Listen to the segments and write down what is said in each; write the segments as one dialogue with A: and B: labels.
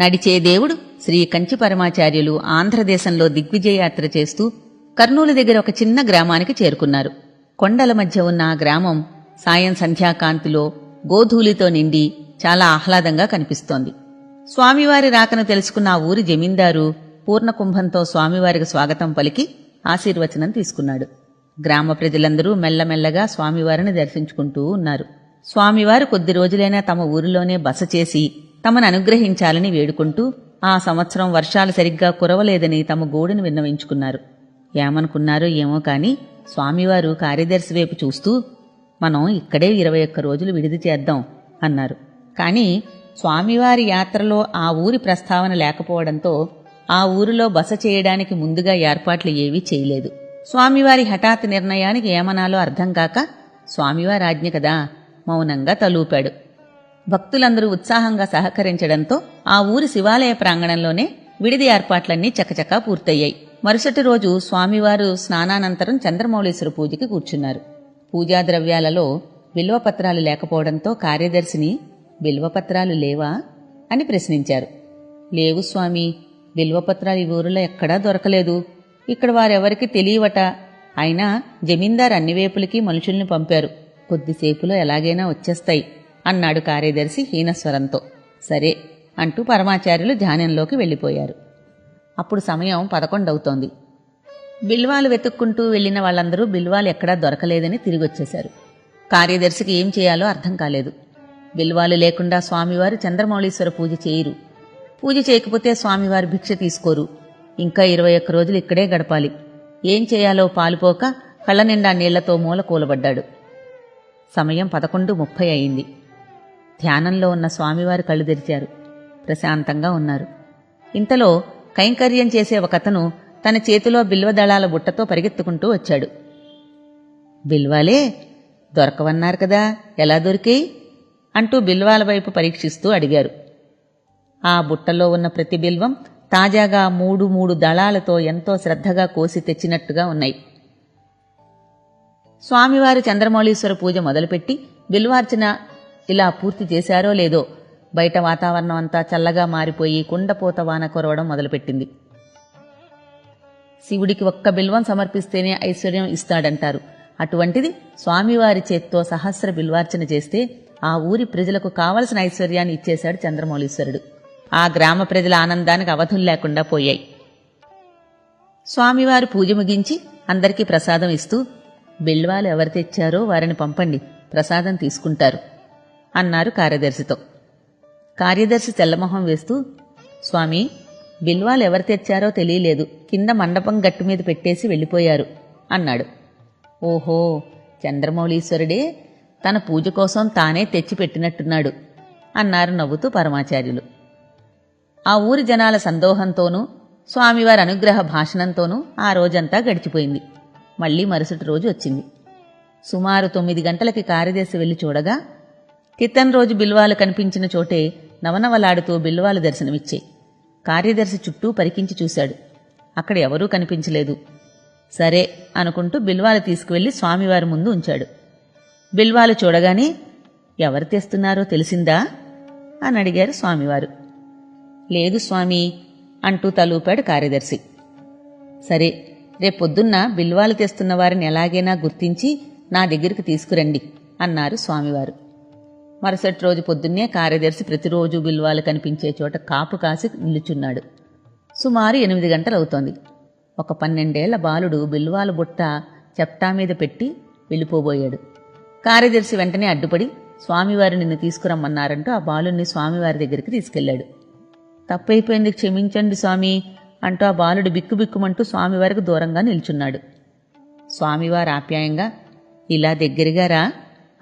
A: నడిచే దేవుడు శ్రీ కంచి పరమాచార్యులు ఆంధ్రదేశంలో దిగ్విజయయాత్ర చేస్తూ కర్నూలు దగ్గర ఒక చిన్న గ్రామానికి చేరుకున్నారు. కొండల మధ్య ఉన్న ఆ గ్రామం సాయం సంధ్యాకాంతిలో గోధూలితో నిండి చాలా ఆహ్లాదంగా కనిపిస్తోంది. స్వామివారి రాకను తెలుసుకున్న ఆ ఊరి జమీందారు పూర్ణకుంభంతో స్వామివారికి స్వాగతం పలికి ఆశీర్వచనం తీసుకున్నాడు. గ్రామ ప్రజలందరూ మెల్లమెల్లగా స్వామివారిని దర్శించుకుంటూ ఉన్నారు. స్వామివారు కొద్ది రోజులైనా తమ ఊరిలోనే బస చేసి తమను అనుగ్రహించాలని వేడుకుంటూ ఆ సంవత్సరం వర్షాలు సరిగ్గా కురవలేదని తమ గోడును విన్నవించుకున్నారు. ఏమనుకున్నారో ఏమో కాని స్వామివారు కార్యదర్శి వైపు చూస్తూ మనం ఇక్కడే ఇరవై ఒక్క రోజులు విడిది చేద్దాం అన్నారు. కాని స్వామివారి యాత్రలో ఆ ఊరి ప్రస్తావన లేకపోవడంతో ఆ ఊరిలో బస చేయడానికి ముందుగా ఏర్పాట్లు ఏవీ చేయలేదు. స్వామివారి హఠాత్ నిర్ణయానికి ఏమనాలో అర్థం కాక స్వామివారి ఆజ్ఞ కదా మౌనంగా తలూపాడు. భక్తులందరూ ఉత్సాహంగా సహకరించడంతో ఆ ఊరి శివాలయ ప్రాంగణంలోనే విడిది ఏర్పాట్లన్నీ చకచకా పూర్తయ్యాయి. మరుసటి రోజు స్వామివారు స్నానానంతరం చంద్రమౌళేశ్వర పూజకి కూర్చున్నారు. పూజా ద్రవ్యాలలో బిల్వపత్రాలు లేకపోవడంతో కార్యదర్శిని బిల్వపత్రాలు లేవా? అని ప్రశ్నించారు. లేవు స్వామి బిల్వపత్రాలు ఈ ఊరిలో ఎక్కడా దొరకలేదు. ఇక్కడ వారెవరికి తెలియవట. అయినా జమీందార్ అన్ని వైపులకి మనుషుల్ని పంపారు. కొద్దిసేపులో ఎలాగైనా వచ్చేస్తాయి. అన్నాడు కార్యదర్శి హీనస్వరంతో. సరే అంటూ పరమాచార్యులు ధ్యానంలోకి వెళ్ళిపోయారు. అప్పుడు సమయం పదకొండవుతోంది. బిల్వాలు వెతుక్కుంటూ వెళ్ళిన వాళ్ళందరూ బిల్వాలు ఎక్కడా దొరకలేదని తిరిగొచ్చేశారు. కార్యదర్శికి ఏం చేయాలో అర్థం కాలేదు. బిల్వాలు లేకుండా స్వామివారు చంద్రమౌళీశ్వర పూజ చేయరు. పూజ చేయకపోతే స్వామివారు భిక్ష తీసుకోరు. ఇంకా ఇరవై ఒక్క రోజులు ఇక్కడే గడపాలి. ఏం చేయాలో పాలుపోక కళ్ళ నిండా నీళ్ళతో మూల కూలబడ్డాడు. సమయం పదకొండు ముప్పై అయింది. ధ్యానంలో ఉన్న స్వామివారు కళ్ళు తెరిచారు. ప్రశాంతంగా ఉన్నారు. ఇంతలో కైంకర్యం చేసే ఒకతను తన చేతిలో బిల్వదళాల బుట్టతో పరిగెత్తుకుంటూ వచ్చాడు. బిల్వాలే దొరకవన్నారు కదా ఎలా దొరికేయి? అంటూ బిల్వాల వైపు పరీక్షిస్తూ అడిగారు. ఆ బుట్టలో ఉన్న ప్రతి బిల్వం తాజాగా మూడు మూడు దళాలతో ఎంతో శ్రద్ధగా కోసి తెచ్చినట్టుగా ఉన్నాయి. స్వామివారు చంద్రమౌళీశ్వర పూజ మొదలుపెట్టి బిల్వార్చన ఇలా పూర్తి చేశారో లేదో బయట వాతావరణం అంతా చల్లగా మారిపోయి కుండపోత వాన కురవడం మొదలుపెట్టింది. శివుడికి ఒక్క బిల్వం సమర్పిస్తేనే ఐశ్వర్యం ఇస్తాడంటారు. అటువంటిది స్వామివారి చేత్తో సహస్ర బిల్వార్చన చేస్తే ఆ ఊరి ప్రజలకు కావలసిన ఐశ్వర్యాన్ని ఇచ్చేశాడు చంద్రమౌళీశ్వరుడు. ఆ గ్రామ ప్రజల ఆనందానికి అవధులు లేకుండా పోయాయి. స్వామివారు పూజ ముగించి అందరికీ ప్రసాదం ఇస్తూ బిల్వాలు ఎవరు తెచ్చారో వారిని పంపండి ప్రసాదం తీసుకుంటారు. అన్నారు కార్యదర్శితో. కార్యదర్శి తెల్లమొహం వేస్తూ స్వామి బిల్వాలు ఎవరు తెచ్చారో తెలియలేదు. కింద మండపం గట్టు మీద పెట్టేసి వెళ్ళిపోయారు అన్నాడు. ఓహో చంద్రమౌళీశ్వరుడే తన పూజ కోసం తానే తెచ్చి పెట్టినట్టున్నాడు అన్నారు నవ్వుతూ పరమాచార్యులు. ఆ ఊరి జనాల సందోహంతోనూ స్వామివారి అనుగ్రహ భాషణంతోనూ ఆ రోజంతా గడిచిపోయింది. మళ్ళీ మరుసటి రోజు వచ్చింది. సుమారు తొమ్మిది గంటలకి కార్యదర్శి వెళ్ళి చూడగా కిత్తన్ రోజు బిల్వాలు కనిపించిన చోటే నవనవలాడుతూ బిల్వాలు దర్శనమిచ్చే. కార్యదర్శి చుట్టూ పరికించి చూశాడు. అక్కడ ఎవరూ కనిపించలేదు. సరే అనుకుంటూ బిల్వాలు తీసుకువెళ్ళి స్వామివారి ముందు ఉంచాడు. బిల్వాలు చూడగానే ఎవరు తెస్తున్నారో తెలిసిందా? అని అడిగారు స్వామివారు. లేదు స్వామి అంటూ తలూపాడు కార్యదర్శి. సరే రేపొద్దున్న బిల్వాలు తెస్తున్న వారిని ఎలాగైనా గుర్తించి నా దగ్గరికి తీసుకురండి అన్నారు స్వామివారు. మరుసటి రోజు పొద్దున్నే కార్యదర్శి ప్రతిరోజు బిల్వాలు కనిపించే చోట కాపు కాసి నిలుచున్నాడు. సుమారు ఎనిమిది గంటలవుతోంది. ఒక పన్నెండేళ్ళ బాలుడు బిల్వాల బుట్ట చెప్టా మీద పెట్టి వెళ్ళిపోబోయాడు. కార్యదర్శి వెంటనే అడ్డుపడి స్వామివారు నిన్ను తీసుకురమ్మన్నారంటూ ఆ బాలుడిని స్వామివారి దగ్గరికి తీసుకెళ్ళాడు తప్పైపోయింది క్షమించండి స్వామి అంటూ ఆ బాలుడు బిక్కుబిక్కుమంటూ స్వామివారికి దూరంగా నిల్చున్నాడు. స్వామివారు ఆప్యాయంగా ఇలా దగ్గరగా రా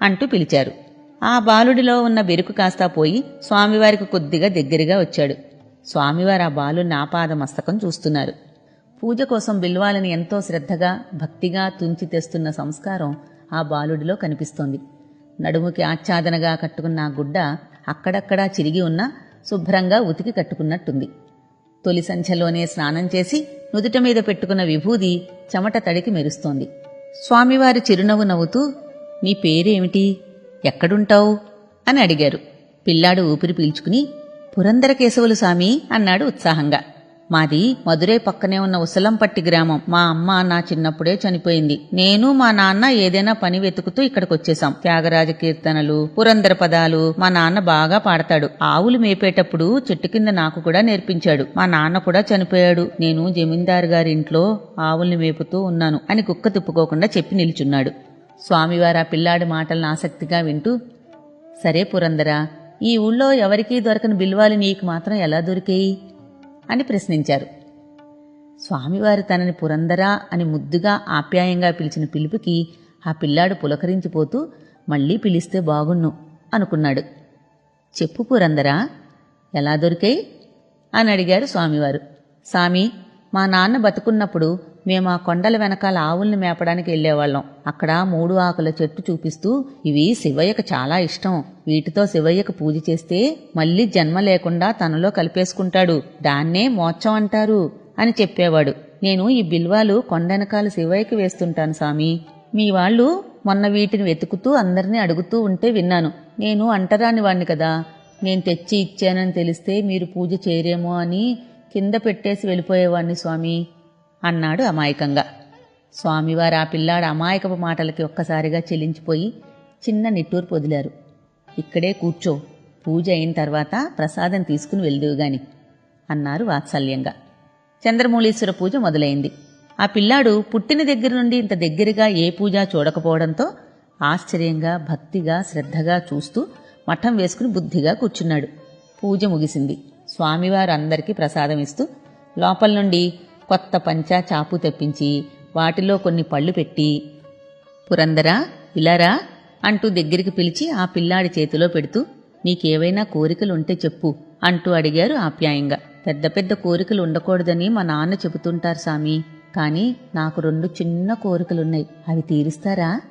A: అంటూ పిలిచారు. ఆ బాలుడిలో ఉన్న బెరుకు కాస్తా పోయి స్వామివారికి కొద్దిగా దగ్గరగా వచ్చాడు. స్వామివారు ఆ బాలుని ఆపాద మస్తకం చూస్తున్నారు. పూజ కోసం బిల్వాలని ఎంతో శ్రద్ధగా భక్తిగా తుంచి తెస్తున్న సంస్కారం ఆ బాలుడిలో కనిపిస్తోంది. నడుముకి ఆచ్ఛాదనగా కట్టుకున్న ఆ గుడ్డ అక్కడక్కడా చిరిగి ఉన్నా శుభ్రంగా ఉతికి కట్టుకున్నట్టుంది. తొలి సంధ్యలోనే స్నానం చేసి నుదుట మీద పెట్టుకున్న విభూది చెమట తడికి మెరుస్తోంది. స్వామివారి చిరునవ్వు నవ్వుతూ నీ పేరేమిటి? ఎక్కడుంటావు? అని అడిగారు. పిల్లాడు ఊపిరి పీల్చుకుని పురంధరకేశవులు స్వామి అన్నాడు ఉత్సాహంగా. మాది మధురై పక్కనే ఉన్న ఉసలంపట్టి గ్రామం. మా అమ్మ నా చిన్నప్పుడే చనిపోయింది. నేను మా నాన్న ఏదైనా పని వెతుకుతూ ఇక్కడికి వచ్చేసాం త్యాగరాజ కీర్తనలు పురందర పదాలు మా నాన్న బాగా పాడతాడు. ఆవులు మేపేటప్పుడు చెట్టు కింద నాకు కూడా నేర్పించాడు. మా నాన్న కూడా చనిపోయాడు. నేను జమీందారు గారి ఇంట్లో ఆవుల్ని మేపుతూ ఉన్నాను అని కుక్క తిప్పుకోకుండా చెప్పి నిల్చున్నాడు. స్వామివారు ఆ పిల్లాడి మాటలను ఆసక్తిగా వింటూ సరే పురందరా ఈ ఊళ్ళో ఎవరికీ దొరకని బిల్వాలు నీకు మాత్రం ఎలా దొరికాయి? అని ప్రశ్నించారు. స్వామివారు తనని పురందరా అని ముద్దుగా ఆప్యాయంగా పిలిచిన పిలుపుకి ఆ పిల్లాడు పులకరించిపోతూ మళ్ళీ పిలిస్తే బాగున్ను అనుకున్నాడు. చెప్పు పురందరా ఎలా దొరికాయి? అని అడిగారు స్వామివారు. స్వామి మా నాన్న బతుకున్నప్పుడు మేము ఆ కొండల వెనకాల ఆవుల్ని మేపడానికి వెళ్ళేవాళ్ళం. అక్కడ మూడు ఆకుల చెట్టు చూపిస్తూ ఇవి శివయ్యకు చాలా ఇష్టం. వీటితో శివయ్యకు పూజ చేస్తే మళ్ళీ జన్మ లేకుండా తనలో కలిపేసుకుంటాడు. దాన్నే మోక్షం అంటారు అని చెప్పేవాడు. నేను ఈ బిల్వాలు కొండెనకాల శివయ్యకి వేస్తుంటాను స్వామి. మీ వాళ్ళు మొన్న వీటిని వెతుకుతూ అందరినీ అడుగుతూ ఉంటే విన్నాను. నేను అంటరాని వాణ్ణి కదా. నేను తెచ్చి ఇచ్చానని తెలిస్తే మీరు పూజ చేయరేమో అని కింద పెట్టేసి వెళ్ళిపోయేవాణ్ణి స్వామి అన్నాడు అమాయకంగా. స్వామివారు ఆ పిల్లాడు అమాయకపు మాటలకి ఒక్కసారిగా చెలించిపోయి చిన్న నిట్టూరు పొదిలారు ఇక్కడే కూర్చో పూజ అయిన తర్వాత ప్రసాదం తీసుకుని వెళ్దువు గాని అన్నారు వాత్సల్యంగా. చంద్రమౌళీశ్వర పూజ మొదలైంది. ఆ పిల్లాడు పుట్టిన దగ్గర నుండి ఇంత దగ్గరగా ఏ పూజ చూడకపోవడంతో ఆశ్చర్యంగా భక్తిగా శ్రద్ధగా చూస్తూ మఠం వేసుకుని బుద్ధిగా కూర్చున్నాడు. పూజ ముగిసింది. స్వామివారు అందరికీ ప్రసాదం ఇస్తూ లోపల నుండి కొత్త పంచా చాపు తెప్పించి వాటిలో కొన్ని పళ్ళు పెట్టి పురందరా ఇలారా అంటూ దగ్గరికి పిలిచి ఆ పిల్లాడి చేతిలో పెడుతూ నీకేవైనా కోరికలు ఉంటే చెప్పు అంటూ అడిగారు ఆప్యాయంగా. పెద్ద పెద్ద కోరికలు ఉండకూడదని మా నాన్న చెబుతుంటారు సామి కానీ నాకు రెండు చిన్న కోరికలున్నాయి. అవి తీరుస్తారా?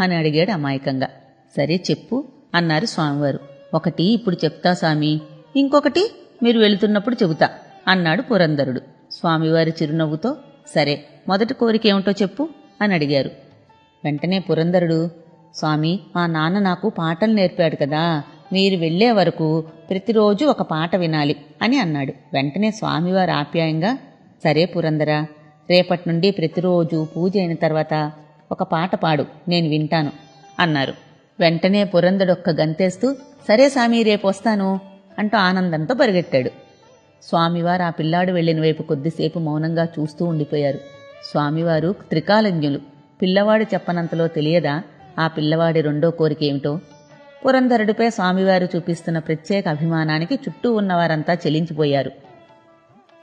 A: అని అడిగాడు అమాయకంగా. సరే చెప్పు అన్నారు స్వామివారు. ఒకటి ఇప్పుడు చెప్తా స్వామి ఇంకొకటి మీరు వెళుతున్నప్పుడు చెబుతా అన్నాడు పురందరుడు స్వామివారి చిరునవ్వుతో సరే మొదటి కోరిక ఏమిటో చెప్పు అని అడిగారు. వెంటనే పురందరుడు స్వామి మా నాన్న నాకు పాటలు నేర్పాడు కదా మీరు వెళ్ళే వరకు ప్రతిరోజు ఒక పాట వినాలి అని అన్నాడు. వెంటనే స్వామివారు ఆప్యాయంగా సరే పురంధర రేపటి నుండి ప్రతిరోజు పూజ అయిన తర్వాత ఒక పాట పాడు నేను వింటాను అన్నారు. వెంటనే పురందడొక్క గంతేస్తూ సరే స్వామి రేపు వస్తాను అంటూ ఆనందంతో పరిగెట్టాడు స్వామివారు ఆ పిల్లాడు వెళ్ళిన వైపు కొద్దిసేపు మౌనంగా చూస్తూ ఉండిపోయారు. స్వామివారు త్రికాలజ్ఞులు పిల్లవాడు చెప్పనంతలో తెలియదా? ఆ పిల్లవాడి రెండో కోరిక ఏమిటో? పురంధరుడిపై స్వామివారు చూపిస్తున్న ప్రత్యేక అభిమానానికి చుట్టూ ఉన్నవారంతా చెలించిపోయారు.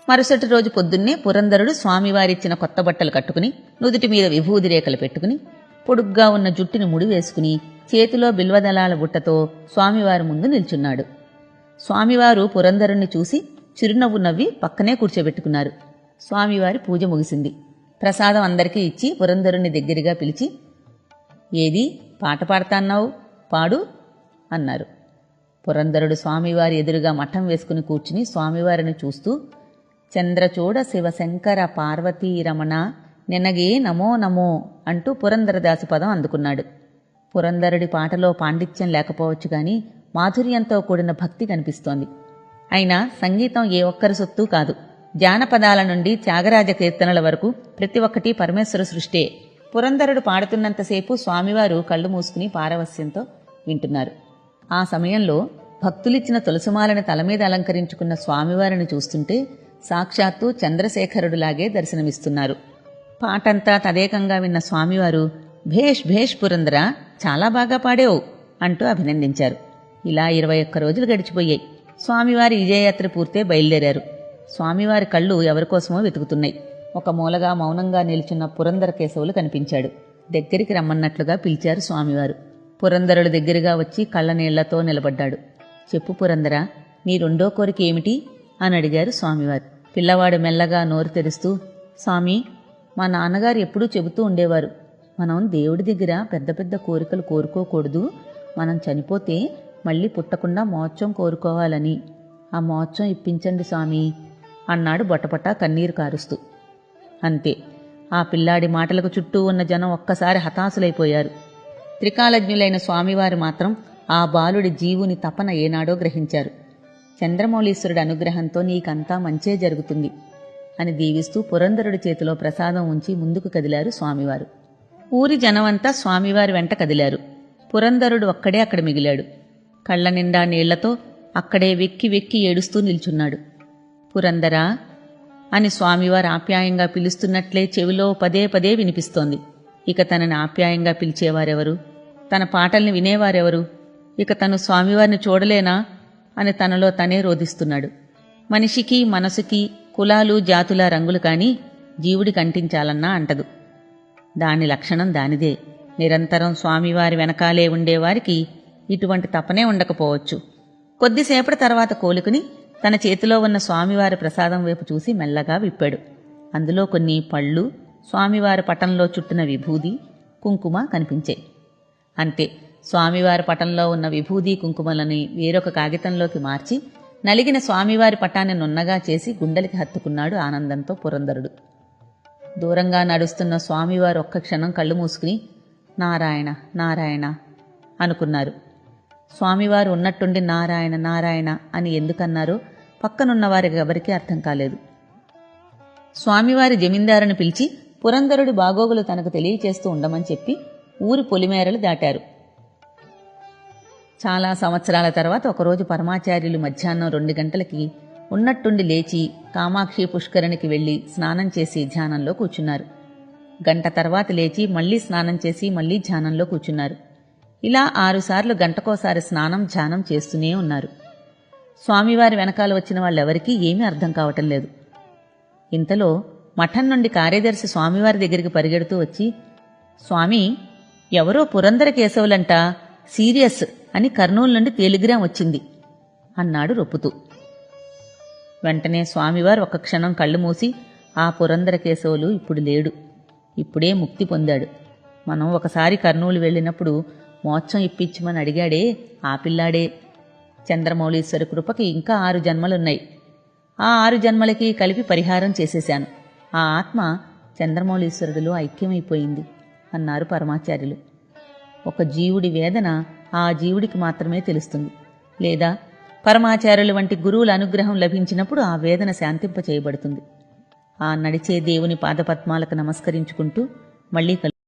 A: మరుసటి రోజు పొద్దున్నే పురంధరుడు స్వామివారిచ్చిన కొత్త బట్టలు కట్టుకుని నుదుటి మీద విభూది రేఖలు పెట్టుకుని పొడుగ్గా ఉన్న జుట్టుని ముడివేసుకుని చేతిలో బిల్వదళాల బుట్టతో స్వామివారి ముందు నిల్చున్నాడు. స్వామివారు పురంధరుణ్ణి చూసి చిరునవ్వు నవ్వి పక్కనే కూర్చోబెట్టుకున్నారు. స్వామివారి పూజ ముగిసింది. ప్రసాదం అందరికీ ఇచ్చి పురంధరుణ్ణి దగ్గరగా పిలిచి ఏది? పాట పాడతాన్నావు? పాడు అన్నారు. పురంధరుడు స్వామివారి ఎదురుగా మఠం వేసుకుని కూర్చుని స్వామివారిని చూస్తూ చంద్రచూడ శివశంకర పార్వతీ రమణ నినగే నమో నమో అంటూ పురంధరదాసు పదం అందుకున్నాడు. పురంధరుడి పాటలో పాండిత్యం లేకపోవచ్చు కానీ మాధుర్యంతో కూడిన భక్తి కనిపిస్తోంది. అయినా సంగీతం ఏ ఒక్కరి సొత్తు కాదు. జానపదాల నుండి త్యాగరాజ కీర్తనల వరకు ప్రతి ఒక్కటి పరమేశ్వర సృష్టే పురంధరుడు పాడుతున్నంతసేపు స్వామివారు కళ్ళు మూసుకుని పారవస్యంతో వింటున్నారు. ఆ సమయంలో భక్తులిచ్చిన తులసిమాలని తల మీద అలంకరించుకున్న స్వామివారిని చూస్తుంటే సాక్షాత్తు చంద్రశేఖరుడులాగే దర్శనమిస్తున్నారు. పాటంతా తదేకంగా విన్న స్వామివారు భేష్ భేష్ పురంధర చాలా బాగా పాడేవు అంటూ అభినందించారు. ఇలా ఇరవై ఒక్క రోజులు గడిచిపోయాయి. స్వామివారి విజయయాత్ర పూర్తే బయలుదేరారు. స్వామివారి కళ్ళు ఎవరికోసమో వెతుకుతున్నాయి. ఒక మూలగా మౌనంగా నిల్చున్న పురందర కేశవులు కనిపించాడు. దగ్గరికి రమ్మన్నట్లుగా పిలిచారు స్వామివారు. పురంధరుడు దగ్గరగా వచ్చి కళ్ళనీళ్ళతో నిలబడ్డాడు. చెప్పు పురంధర నీ రెండో కోరిక ఏమిటి? అని అడిగారు స్వామివారు. పిల్లవాడు మెల్లగా నోరు తెరుస్తూ స్వామి మా నాన్నగారు ఎప్పుడూ చెబుతూ ఉండేవారు. మనం దేవుడి దగ్గర పెద్ద పెద్ద కోరికలు కోరుకోకూడదు. మనం చనిపోతే మళ్ళీ పుట్టకుండా మోక్షం కోరుకోవాలని. ఆ మోక్షం ఇప్పించండి స్వామి అన్నాడు బొటపట కన్నీరు కారుస్తూ. అంతే ఆ పిల్లాడి మాటలకు చుట్టూ ఉన్న జనం ఒక్కసారి హతాశులైపోయారు. త్రికాలజ్ఞులైన స్వామివారు మాత్రం ఆ బాలుడి జీవుని తపన ఏనాడో గ్రహించారు. చంద్రమౌళీశ్వరుడి అనుగ్రహంతో నీకంతా మంచే జరుగుతుంది అని దీవిస్తూ పురంధరుడి చేతిలో ప్రసాదం ఉంచి ముందుకు కదిలారు స్వామివారు. ఊరి జనమంతా స్వామివారి వెంట కదిలారు. పురంధరుడు ఒక్కడే అక్కడ మిగిలాడు. కళ్ళ నిండా నీళ్ళతో అక్కడే వెక్కి వెక్కి ఏడుస్తూ నిల్చున్నాడు. పురందరా అని స్వామివారు ఆప్యాయంగా పిలుస్తున్నట్లే చెవిలో పదే పదే వినిపిస్తోంది. ఇక తనని ఆప్యాయంగా పిలిచేవారెవరు? తన పాటల్ని వినేవారెవరు? ఇక తను స్వామివారిని చూడలేనా? అని తనలో తనే రోధిస్తున్నాడు. మనిషికి మనసుకి కులాలు జాతుల రంగులు కాని జీవుడికి అంటించాలన్నా అంటదు. దాని లక్షణం దానిదే. నిరంతరం స్వామివారి వెనకాలే ఉండేవారికి ఇటువంటి తపనే ఉండకపోవచ్చు. కొద్దిసేపటి తర్వాత కోలుకుని తన చేతిలో ఉన్న స్వామివారి ప్రసాదం వైపు చూసి మెల్లగా విప్పాడు. అందులో కొన్ని పళ్ళు స్వామివారి పటంలో చుట్టిన విభూది కుంకుమ కనిపించాయి అంతే స్వామివారి పటంలో ఉన్న విభూది కుంకుమలని వేరొక కాగితంలోకి మార్చి నలిగిన స్వామివారి పటాన్ని నున్నగా చేసి గుండెలకి హత్తుకున్నాడు ఆనందంతో పురంధరుడు. దూరంగా నడుస్తున్న స్వామివారు ఒక్క క్షణం కళ్ళు మూసుకుని నారాయణ నారాయణ అనుకున్నారు. స్వామివారు ఉన్నట్టుండి నారాయణ నారాయణ అని ఎందుకన్నారో పక్కనున్న వారికి ఎవరికీ అర్థం కాలేదు. స్వామివారి జమీందారుని పిలిచి పురంధరుడి బాగోగులు తనకు తెలియచేస్తూ ఉండమని చెప్పి ఊరి పొలిమేరలు దాటారు. చాలా సంవత్సరాల తర్వాత ఒకరోజు పరమాచార్యులు మధ్యాహ్నం రెండు గంటలకి ఉన్నట్టుండి లేచి కామాక్షి పుష్కరునికి వెళ్ళి స్నానం చేసి ధ్యానంలో కూర్చున్నారు. గంట తర్వాత లేచి మళ్ళీ స్నానం చేసి మళ్ళీ ధ్యానంలో కూర్చున్నారు. ఇలా ఆరుసార్లు గంటకోసారి స్నానం ధ్యానం చేస్తూనే ఉన్నారు. స్వామివారి వెనకాల వచ్చిన వాళ్ళెవరికీ ఏమీ అర్థం కావటం లేదు. ఇంతలో మఠం నుండి కార్యదర్శి స్వామివారి దగ్గరికి పరిగెడుతూ వచ్చి స్వామి ఎవరో పురందర కేశవులంట సీరియస్ అని కర్నూలు నుండి టెలిగ్రామ్ వచ్చింది అన్నాడు రొప్పుతూ. వెంటనే స్వామివారు ఒక క్షణం కళ్ళు మూసి ఆ పురందర కేశవులు ఇప్పుడు లేడు. ఇప్పుడే ముక్తి పొందాడు. మనం ఒకసారి కర్నూలు వెళ్ళినప్పుడు మోక్షం ఇప్పించమని అడిగాడే ఆ పిల్లాడే చంద్రమౌళీశ్వరి కృపకి ఇంకా ఆరు జన్మలున్నాయి. ఆ ఆరు జన్మలకి కలిపి పరిహారం చేసేశాను. ఆ ఆత్మ చంద్రమౌళీశ్వరుడిలో ఐక్యమైపోయింది అన్నారు పరమాచార్యులు. ఒక జీవుడి వేదన ఆ జీవుడికి మాత్రమే తెలుస్తుంది. లేదా పరమాచార్యుల వంటి గురువుల అనుగ్రహం లభించినప్పుడు ఆ వేదన శాంతింప చేయబడుతుంది ఆ నడిచే దేవుని పాదపద్మాలకు నమస్కరించుకుంటూ మళ్ళీ కలు